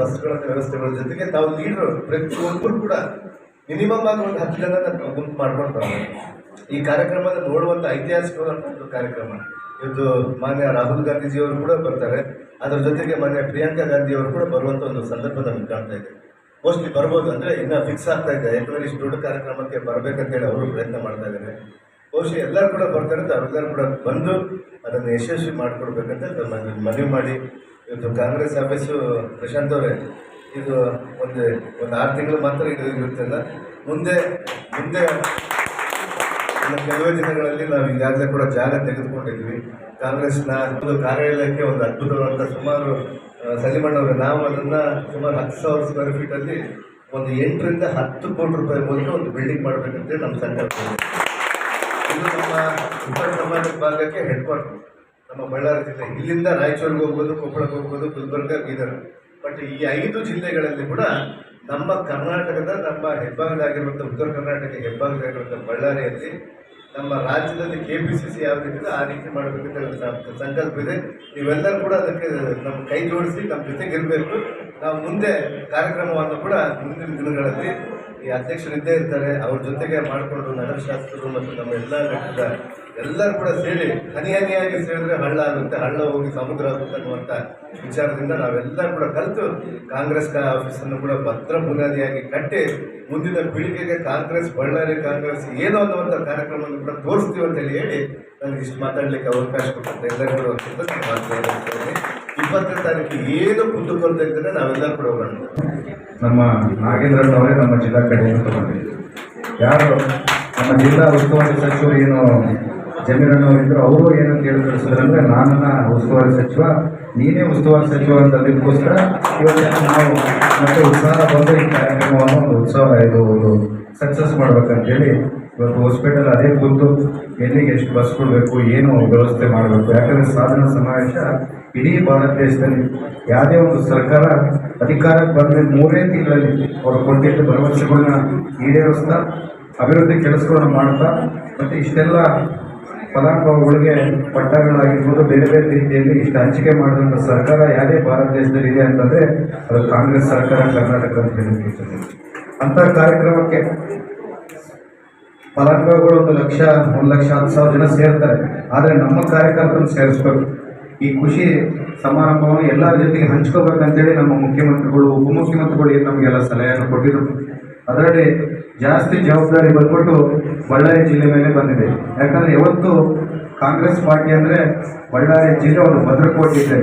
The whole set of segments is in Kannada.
ಬಸ್ಗಳ ವ್ಯವಸ್ಥೆಗಳ ಜೊತೆಗೆ ತಾವು ಲೀಡರ್ ಪ್ರತಿಯೊಬ್ಬರು ಕೂಡ ಮಿನಿಮಮ್ ಆಗಿ ಒಂದು ಹತ್ತು ಜನ ಗುಂಪು ಮಾಡ್ಕೊಂಡು ಬರ್ತಾರೆ ಈ ಕಾರ್ಯಕ್ರಮದ ನೋಡುವಂತ ಐತಿಹಾಸಿಕವಾದ ಒಂದು ಕಾರ್ಯಕ್ರಮ. ಇವತ್ತು ಮಾನ್ಯ ರಾಹುಲ್ ಗಾಂಧೀಜಿಯವರು ಕೂಡ ಬರ್ತಾರೆ. ಅದರ ಜೊತೆಗೆ ಮಾನ್ಯ ಪ್ರಿಯಾಂಕಾ ಗಾಂಧಿಯವರು ಕೂಡ ಬರುವಂತ ಒಂದು ಸಂದರ್ಭ ನಮ್ಗೆ ಕಾಣ್ತಾ ಇದೆ. ಮೋಸ್ಟ್ಲಿ ಬರ್ಬೋದು ಅಂದ್ರೆ ಇನ್ನ ಫಿಕ್ಸ್ ಆಗ್ತಾ ಇದೆ. ಯಾಕಂದ್ರೆ ಇಷ್ಟು ದೊಡ್ಡ ಕಾರ್ಯಕ್ರಮಕ್ಕೆ ಬರಬೇಕಂತೇಳಿ ಅವರು ಪ್ರಯತ್ನ ಮಾಡ್ತಾ ಇದ್ದಾರೆ. ಬಹುಶಃ ಎಲ್ಲರೂ ಕೂಡ ಬರ್ತಾರೆ ಅವ್ರೆಲ್ಲರೂ ಕೂಡ ಬಂದು ಅದನ್ನು ಯಶಸ್ವಿ ಮಾಡಿಕೊಡ್ಬೇಕಂತ ಮನವಿ ಮಾಡಿ ಇವತ್ತು ಕಾಂಗ್ರೆಸ್ ಆಫೀಸು ಪ್ರಶಾಂತ್ ಅವರೇ, ಇದು ಒಂದು ಒಂದು ಆರು ತಿಂಗಳು ಮಾತ್ರ ಇದು ಇರುತ್ತಲ್ಲ, ಮುಂದೆ ಮುಂದೆ ಕೆಲವೇ ದಿನಗಳಲ್ಲಿ ನಾವು ಈಗಾಗಲೇ ಕೂಡ ಜಾಗ ತೆಗೆದುಕೊಂಡಿದ್ವಿ. ಕಾಂಗ್ರೆಸ್ನ ಒಂದು ಕಾರ್ಯಾಲಯಕ್ಕೆ ಒಂದು ಅದ್ಭುತವಾದ ಸುಮಾರು ಸಲಿಮಣ್ಣವ್ರೆ ನಾವು ಅದನ್ನು ಸುಮಾರು ಹತ್ತು ಸಾವಿರ ಸ್ಕ್ವೇರ್ ಫೀಟ್ ಅಲ್ಲಿ ಒಂದು ಎಂಟರಿಂದ ಹತ್ತು ಕೋಟಿ ರೂಪಾಯಿ ಮೂಲಕ ಒಂದು ಬಿಲ್ಡಿಂಗ್ ಮಾಡಬೇಕಂತ ನಮ್ಮ ಸಂಕಲ್ಪ ಇದೆ. ಇದು ನಮ್ಮ ಉತ್ತರ ಕರ್ನಾಟಕ ಭಾಗಕ್ಕೆ ಹೆಡ್ ಕ್ವಾರ್ಟರ್ ನಮ್ಮ ಬಳ್ಳಾರಿ ಜಿಲ್ಲೆ. ಇಲ್ಲಿಂದ ರಾಯಚೂರಿಗೆ ಹೋಗ್ಬೋದು, ಕೊಪ್ಪಳಕ್ಕೆ ಹೋಗ್ಬೋದು, ಗುಲ್ಬರ್ಗ, ಬೀದರ್. ಬಟ್ ಈ ಐದು ಜಿಲ್ಲೆಗಳಲ್ಲಿ ಕೂಡ ನಮ್ಮ ಕರ್ನಾಟಕದ ನಮ್ಮ ಹೆಬ್ಬಾಗದಾಗಿರುವಂಥ ಉತ್ತರ ಕರ್ನಾಟಕ ಹೆಬ್ಬಾಗದಾಗಿರುವಂಥ ಬಳ್ಳಾರಿಯಲ್ಲಿ ನಮ್ಮ ರಾಜ್ಯದಲ್ಲಿ ಕೆ ಪಿ ಸಿ ಸಿ ಯಾವ ರೀತಿ ಆ ರೀತಿ ಮಾಡಬೇಕಂತ ಸಂಕಲ್ಪ ಇದೆ. ನೀವೆಲ್ಲರೂ ಕೂಡ ಅದಕ್ಕೆ ನಮ್ಮ ಕೈ ಜೋಡಿಸಿ ನಮ್ಮ ಜೊತೆಗಿರಬೇಕು. ನಾವು ಮುಂದೆ ಕಾರ್ಯಕ್ರಮವನ್ನು ಕೂಡ ಮುಂದಿನ ದಿನಗಳಲ್ಲಿ ಈ ಅಧ್ಯಕ್ಷರಿದ್ದೇ ಇರ್ತಾರೆ. ಅವ್ರ ಜೊತೆಗೆ ಮಾಡಿಕೊಂಡು ನಗರ ಶಾಸಕರು ಮತ್ತು ನಮ್ಮ ಎಲ್ಲ ಘಟ್ಟದ ಎಲ್ಲರೂ ಕೂಡ ಸೇರಿ ಹನಿ ಹನಿಯಾಗಿ ಸೇರಿದ್ರೆ ಹಳ್ಳ ಆಗುತ್ತೆ, ಹಳ್ಳ ಹೋಗಿ ಸಮುದ್ರ ಆಗುತ್ತೆ ಅನ್ನುವಂಥ ವಿಚಾರದಿಂದ ನಾವೆಲ್ಲರೂ ಕೂಡ ಕಲಿತು ಕಾಂಗ್ರೆಸ್ ಆಫೀಸನ್ನು ಕೂಡ ಭದ್ರ ಬುನಾದಿಯಾಗಿ ಕಟ್ಟಿ ಮುಂದಿನ ಪೀಳಿಗೆಗೆ ಕಾಂಗ್ರೆಸ್, ಬಳ್ಳಾರಿ ಕಾಂಗ್ರೆಸ್ ಏನು ಅನ್ನುವಂಥ ಕಾರ್ಯಕ್ರಮವನ್ನು ಕೂಡ ತೋರಿಸ್ತೀವಿ ಅಂತ ಹೇಳಿ ಹೇಳಿ ನನಗೆ ಇಷ್ಟು ಮಾತಾಡಲಿಕ್ಕೆ ಅವಕಾಶ ಕೊಟ್ಟಂತೆ ಎಲ್ಲರೂ ಇಪ್ಪತ್ತನೇ ತಾರೀಕು ಏನು ಕುಂದುಕೊಳ್ತಾ ಇದ್ದರೆ ನಾವೆಲ್ಲರೂ ಕೂಡ ಹೋಗೋಣ. ನಮ್ಮ ನಾಗೇಂದ್ರಣ್ಣವರೇ ನಮ್ಮ ಜಿಲ್ಲಾ ಕಡೆಯನ್ನು ತಗೊಂಡಿದ್ದೀವಿ ಯಾರು ನಮ್ಮ ಜಿಲ್ಲಾ ಉಸ್ತುವಾರಿ ಸಚಿವರು ಏನು ಜಮೀರಣ್ಣವರು ಇದ್ರು ಅವರು ಏನು ಕೇಳಿ ಕಳಿಸಿದ್ರಂದ್ರೆ ನಾನನ್ನ ಉಸ್ತುವಾರಿ ಸಚಿವ, ನೀನೇ ಉಸ್ತುವಾರಿ ಸಚಿವ ಅಂತ ಅದಕ್ಕೋಸ್ಕರ ಇವತ್ತು ನಾವು ಮತ್ತೆ ಉತ್ಸಾಹ ಬಂದು ಈ ಕಾರ್ಯಕ್ರಮವನ್ನು ಒಂದು ಉತ್ಸವ ಇದು ಒಂದು ಸಕ್ಸಸ್ ಮಾಡ್ಬೇಕಂತೇಳಿ ಇವತ್ತು ಹಾಸ್ಪಿಟಲ್ ಅದೇ ಕೂತು ಎಲ್ಲಿಗೆ ಎಷ್ಟು ಬಸ್ ಕೊಡಬೇಕು, ಏನು ವ್ಯವಸ್ಥೆ ಮಾಡಬೇಕು. ಯಾಕಂದ್ರೆ ಸಾಧನ ಸಮಾವೇಶ ಇಡೀ ಭಾರತ ದೇಶದಲ್ಲಿ ಯಾವುದೇ ಒಂದು ಸರ್ಕಾರ ಅಧಿಕಾರಕ್ಕೆ ಬಂದ್ರೆ ಮೂರೇ ತಿಂಗಳಲ್ಲಿ ಅವರು ಕೊಟ್ಟಿದ್ದ ಭರವಸೆಗಳನ್ನ ಈಡೇರಿಸ್ತಾ, ಅಭಿವೃದ್ಧಿ ಕೆಲಸಗಳನ್ನು ಮಾಡ್ತಾ, ಮತ್ತೆ ಇಷ್ಟೆಲ್ಲ ಫಲಾನುಭವಿಗಳಿಗೆ ಪಟ್ಟಗಳಾಗಿರ್ಬೋದು ಬೇರೆ ಬೇರೆ ರೀತಿಯಲ್ಲಿ ಇಷ್ಟು ಹಂಚಿಕೆ ಮಾಡಿದಂಥ ಸರ್ಕಾರ ಯಾವುದೇ ಭಾರತ ದೇಶದಲ್ಲಿ ಇದೆ ಅಂತಂದ್ರೆ ಅದು ಕಾಂಗ್ರೆಸ್ ಸರ್ಕಾರ, ಕರ್ನಾಟಕ ಅಂತ ಹೇಳಿ ಅಂತ ಕಾರ್ಯಕ್ರಮಕ್ಕೆ ಫಲಾನುಭವಿಗಳು ಒಂದು ಲಕ್ಷ ಒಂದು ಲಕ್ಷ, ಹತ್ತು ಸಾವಿರ ಜನ ಸೇರ್ತಾರೆ. ಆದರೆ ನಮ್ಮ ಕಾರ್ಯಕರ್ತರನ್ನು ಸೇರಿಸ್ಬೇಕು. ಈ ಖುಷಿ ಸಮಾರಂಭವನ್ನು ಎಲ್ಲರ ಜೊತೆಗೆ ಹಂಚ್ಕೋಬೇಕಂತೇಳಿ ನಮ್ಮ ಮುಖ್ಯಮಂತ್ರಿಗಳು, ಉಪಮುಖ್ಯಮಂತ್ರಿಗಳು ಏನು ನಮಗೆಲ್ಲ ಸಲಹೆಯನ್ನು ಕೊಟ್ಟಿದ್ರು. ಅದರಲ್ಲಿ ಜಾಸ್ತಿ ಜವಾಬ್ದಾರಿ ಬಂದ್ಬಿಟ್ಟು ಬಳ್ಳಾರಿ ಜಿಲ್ಲೆ ಮೇಲೆ ಬಂದಿದೆ. ಯಾಕಂದ್ರೆ ಇವತ್ತು ಕಾಂಗ್ರೆಸ್ ಪಾರ್ಟಿ ಅಂದ್ರೆ ಬಳ್ಳಾರಿ ಜಿಲ್ಲೆ ಒಂದು ಭದ್ರಕೋಟೆ ಇದೆ.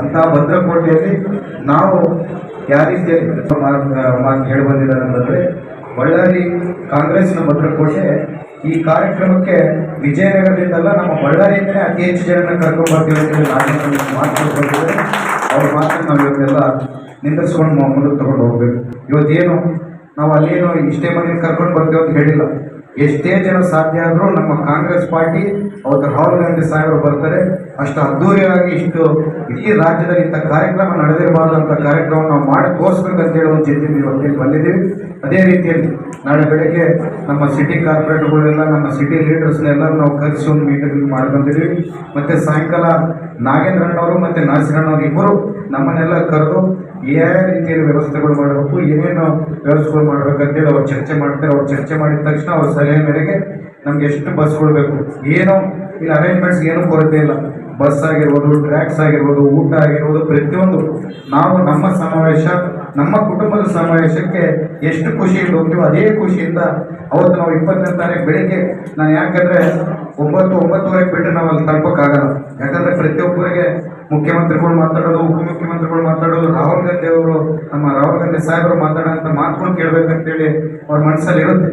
ಅಂತ ಭದ್ರಕೋಟೆಯಲ್ಲಿ ನಾವು ಯಾವ ಮಾತು ಹೇಳಿ ಬಂದಿದ್ದಾರೆ ಅಂತಂದ್ರೆ ಬಳ್ಳಾರಿ ಕಾಂಗ್ರೆಸ್ನ ಭದ್ರಕೋಟೆ ಈ ಕಾರ್ಯಕ್ರಮಕ್ಕೆ ವಿಜಯನಗರದಿಂದಲ್ಲ ನಮ್ಮ ಬಳ್ಳಾರಿಯಿಂದಲೇ ಅತಿ ಹೆಚ್ಚು ಜನನ ಕರ್ಕೊಂಡು ಬರ್ತೀವಿ ಅಂತ ನಾನು ಅವ್ರ ಮಾತನ್ನು ನಾವು ಇವತ್ತೆಲ್ಲ ನಿಂದಿಸ್ಕೊಂಡು ಮುಂದಕ್ಕೆ ತಗೊಂಡು ಹೋಗ್ಬೇಕು. ಇವತ್ತೇನು ನಾವು ಅಲ್ಲೇನು ಇಷ್ಟೇ ಮಂದಿ ಕರ್ಕೊಂಡು ಬರ್ತೀವಿ ಅಂತ ಹೇಳಿಲ್ಲ. ಎಷ್ಟೇ ಜನ ಸಾಧ್ಯ ಆದರೂ ನಮ್ಮ ಕಾಂಗ್ರೆಸ್ ಪಾರ್ಟಿ, ಅವತ್ತು ರಾಹುಲ್ ಗಾಂಧಿ ಸಾಹೇಬರು ಬರ್ತಾರೆ. ಅಷ್ಟು ಅದ್ಧೂರಿಯಾಗಿ ಇಷ್ಟು ಇಡೀ ರಾಜ್ಯದಲ್ಲಿ ಇಂಥ ಕಾರ್ಯಕ್ರಮ ನಡೆದಿರಬಾರ್ದು ಅಂತ ಕಾರ್ಯಕ್ರಮ ನಾವು ಮಾಡಿ ತೋರಿಸ್ಬೇಕಂತ ಹೇಳಿ ಒಂದು ಚಿಂತೆ ಇವತ್ತಿಗೆ ಬಂದಿದ್ದೀವಿ. ಅದೇ ರೀತಿಯಲ್ಲಿ ನಾಳೆ ಬೆಳಗ್ಗೆ ನಮ್ಮ ಸಿಟಿ ಕಾರ್ಪೊರೇಟ್ಗಳೆಲ್ಲ ನಮ್ಮ ಸಿಟಿ ಲೀಡರ್ಸ್ನೆಲ್ಲ ನಾವು ಕರೆಸಿ ಒಂದು ಮೀಟಿಂಗ್ ಮಾಡ್ಕೊಂಡಿದ್ದೀವಿ ಮತ್ತು ಸಾಯಂಕಾಲ ನಾಗೇಂದ್ರಣ್ಣವರು ಮತ್ತೆ ನಾಸಿರಣ್ಣವ್ರು ಇಬ್ಬರು ನಮ್ಮನ್ನೆಲ್ಲ ಕರೆದು ಯಾವ ರೀತಿಯಲ್ಲಿ ವ್ಯವಸ್ಥೆಗಳು ಮಾಡಬೇಕು, ಏನೇನು ವ್ಯವಸ್ಥೆಗಳು ಮಾಡಬೇಕಂತೇಳಿ ಅವ್ರು ಚರ್ಚೆ ಮಾಡ್ತಾರೆ. ಅವ್ರು ಚರ್ಚೆ ಮಾಡಿದ ತಕ್ಷಣ ಅವ್ರ ಸಲಹೆ ಮೇರೆಗೆ ನಮ್ಗೆ ಎಷ್ಟು ಬಸ್ಗಳು ಬೇಕು, ಏನು ಇಲ್ಲಿ ಅರೇಂಜ್ಮೆಂಟ್ಸ್ ಏನು ಕೊರತೆ ಇಲ್ಲ. ಬಸ್ ಆಗಿರ್ಬೋದು ಟ್ರ್ಯಾಕ್ಸ್ ಆಗಿರ್ಬೋದು, ಊಟ ಆಗಿರ್ಬೋದು, ಪ್ರತಿಯೊಂದು. ನಾವು ನಮ್ಮ ಸಮಾವೇಶ, ನಮ್ಮ ಕುಟುಂಬದ ಸಮಾವೇಶಕ್ಕೆ ಎಷ್ಟು ಖುಷಿಯಿಂದ ಹೋಗ್ತೀವೋ ಅದೇ ಖುಷಿಯಿಂದ ಅವತ್ತು ನಾವು ಇಪ್ಪತ್ತನೇ ತಾರೀಕು ಬೆಳಿಗ್ಗೆ ನಾನು ಯಾಕಂದರೆ ಒಂಬತ್ತು, ಒಂಬತ್ತುವರೆಗೆ ಬಿಟ್ಟರೆ ನಾವು ಅಲ್ಲಿ ತಲುಪಕ್ಕಾಗಲ್ಲ. ಯಾಕಂದರೆ ಪ್ರತಿಯೊಬ್ಬರಿಗೆ ಮುಖ್ಯಮಂತ್ರಿಗಳು ಮಾತಾಡೋದು, ಉಪಮುಖ್ಯಮಂತ್ರಿಗಳು ಮಾತಾಡೋದು, ರಾಹುಲ್ ಗಾಂಧಿ ಅವರು, ನಮ್ಮ ರಾಹುಲ್ ಗಾಂಧಿ ಸಾಹೇಬರು ಅಂತ ಮಾತುಗಳು ಕೇಳಬೇಕಂತೇಳಿ ಅವ್ರ ಮನಸ್ಸಲ್ಲಿ ಇರುತ್ತೆ.